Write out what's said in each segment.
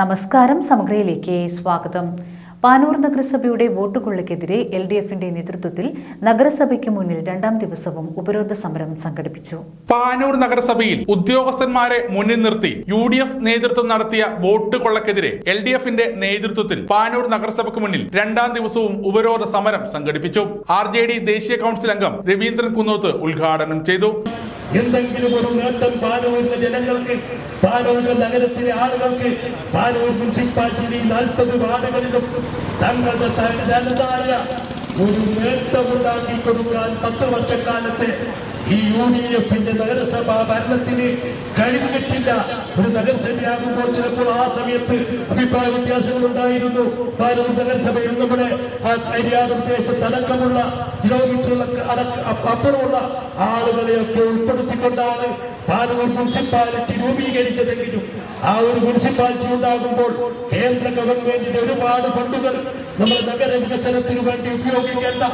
നമസ്കാരം സമഗ്രയിലേക്ക് സ്വാഗതം. പാനൂർ നഗരസഭയുടെ വോട്ട് കൊള്ളയ്ക്കെതിരെ എൽ ഡി എഫിന്റെ നേതൃത്വത്തിൽ നഗരസഭയ്ക്ക് മുന്നിൽ രണ്ടാം ദിവസവും ഉപരോധ സമരം സംഘടിപ്പിച്ചു. പാനൂർ നഗരസഭയിൽ ഉദ്യോഗസ്ഥന്മാരെ മുന്നിൽ നിർത്തി യു ഡി എഫ് നേതൃത്വം നടത്തിയ വോട്ട് കൊള്ളക്കെതിരെ എൽ ഡി എഫിന്റെ നേതൃത്വത്തിൽ പാനൂർ നഗരസഭയ്ക്ക് മുന്നിൽ രണ്ടാം ദിവസവും ഉപരോധ സമരം സംഘടിപ്പിച്ചു. ആർ ജെ ഡി ദേശീയ കൌൺസിൽ അംഗം രവീന്ദ്രൻ കുന്നോത്ത് ഉദ്ഘാടനം ചെയ്തു. എന്തെങ്കിലും ഒരു നേട്ടം പാനൂരിലെ ജനങ്ങൾക്ക് പാനൂരിലെ നഗരത്തിലെ ആളുകൾക്ക് പാനൂർ മുനിസിപ്പാലിറ്റിയിലെ ഈ നാൽപ്പത് വാർഡുകളിലും തങ്ങളുടെ തനതായ ഒരു നേട്ടമുണ്ടാക്കി കൊടുക്കാൻ പത്ത് വർഷക്കാലത്തെ ഈ യു ഡി എഫിന്റെ നഗരസഭാ ഭരണത്തിന് കഴിഞ്ഞിട്ടില്ല. ഒരു നഗരസഭയാകുമ്പോൾ ചിലപ്പോൾ ആ സമയത്ത് അഭിപ്രായ വ്യത്യാസങ്ങൾ ഉണ്ടായിരുന്നു. ഭാരത നഗരസഭയിൽ നമ്മുടെ കരിയാട് പ്രദേശത്ത് അടക്കമുള്ള കിലോമീറ്ററുകളൊക്കെ അടക്ക അപ്പുറമുള്ള ആളുകളെയൊക്കെ ഉൾപ്പെടുത്തിക്കൊണ്ടാണ് പാനൂർ മുനിസിപ്പാലിറ്റി രൂപീകരിച്ചതെങ്കിലും ആ ഒരു മുനിസിപ്പാലിറ്റി ഉണ്ടാകുമ്പോൾ കേന്ദ്ര ഗവൺമെന്റിന്റെ ഒരുപാട് ഫണ്ടുകൾ നമ്മുടെ നഗര വികസനത്തിന് വേണ്ടി ഉപയോഗിക്കേണ്ട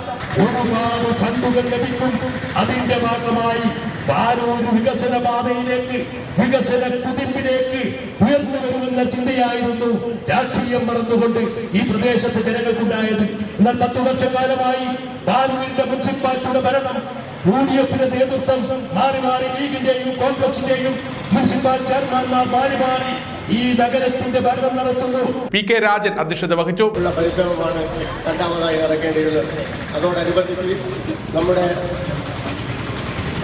ഒരുപാട് ഫണ്ടുകൾ ലഭിക്കും. അതിന്റെ ഭാഗമായി പാനൂർ വികസന പാതയിലേക്ക് വികസന കുതിപ്പിലേക്ക് ഉയർന്നു വരുമെന്ന ചിന്തയായിരുന്നു രാഷ്ട്രീയം മറന്നുകൊണ്ട് ഈ പ്രദേശത്തെ ജനങ്ങൾക്കുണ്ടായത്. എന്നാൽ പത്തു വർഷക്കാലമായി പാരൂരിന്റെ മുനിസിപ്പാലിറ്റിയുടെ ഭരണം യു ഡി എഫിന്റെ നേതൃത്വം മാറി മാറി ലീഗിന്റെയും കോൺഗ്രസിന്റെയും മുനിസിപ്പൽ ചെയർമാൻമാർ മാറി മാറി ഈ നഗരത്തിന്റെ ഭരണം നടത്തുന്നു. പി കെ രാജൻ അധ്യക്ഷത വഹിച്ചു. ഉള്ള പരിശ്രമമാണ് രണ്ടാമതായി നടക്കേണ്ടിയിരുന്നത്. അതോടനുബന്ധിച്ച് നമ്മുടെ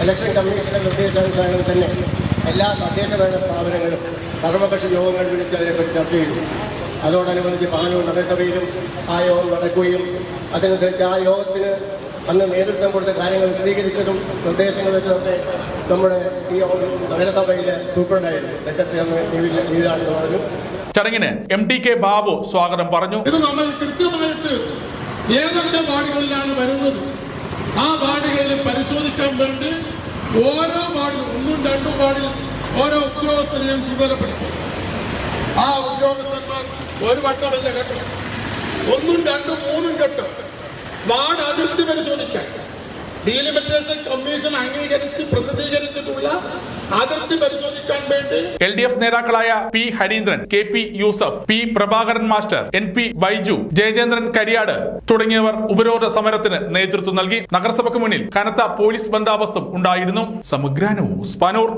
ഇലക്ഷൻ കമ്മീഷന്റെ നിർദ്ദേശാനുസാരം തന്നെ എല്ലാ തദ്ദേശ ഭരണ സ്ഥാപനങ്ങളും സർവകക്ഷി യോഗങ്ങൾ വിളിച്ച് അതിനെപ്പറ്റി ചർച്ച ചെയ്തു. അതോടനുബന്ധിച്ച് പാനൂർ നഗരസഭയിലും ആ യോഗം നടക്കുകയും അതനുസരിച്ച് ആ യോഗത്തിന് അന്ന് നേതൃത്വം കൊടുത്ത കാര്യങ്ങൾ വിശദീകരിച്ചതും നിർദ്ദേശങ്ങൾ വെച്ചതൊക്കെ നമ്മുടെ ഈ നഗരസഭയിലെ സൂപ്രണ്ടായിരുന്നു സെക്രട്ടറി അന്ന് നീതിയാണെന്ന് പറഞ്ഞു. ചടങ്ങിന് എം ടി കെ ബാബു സ്വാഗതം പറഞ്ഞു. ഇത് നമ്മൾ കൃത്യമായിട്ട് ഏതൊക്കെ വാർഡുകളിലാണ് വരുന്നത്? ആ വാർഡുകളിൽ പരിശോധിക്കാൻ വേണ്ടി ഓരോ വാർഡിൽ ഒന്നും രണ്ടും വാർഡിൽ ഓരോ ഉദ്യോഗസ്ഥരെയും ചുമതലപ്പെടുത്തും. ആ ഉദ്യോഗസ്ഥന്മാർ ഒരു വട്ടമല്ല കേട്ടോ. ഒന്നും രണ്ടും മൂന്നും കെട്ടും. വാർഡ് അതിർത്തി പരിശോധിക്കാൻ. ഡീലിമിറ്റേഷൻ കമ്മീഷൻ അംഗീകരിച്ച് പ്രസിദ്ധീകരിച്ചിട്ടുള്ള അതിർത്തി പരിശോധിക്കാൻ വേണ്ടി എൽ ഡി എഫ് നേതാക്കളായ P Hareendran K P Yusuf P Prabhakaran master N P Baiju Jayachandran Kariyad തുടങ്ങിയവർ ഉപരോധ സമരത്തിന് നേതൃത്വം നൽകി. നഗരസഭയ്ക്ക് മുന്നിൽ കനത്ത പോലീസ് ബന്ദോബസ്തും ഉണ്ടായിരുന്നു. സമഗ്ര ന്യൂസ് പാനൂർ.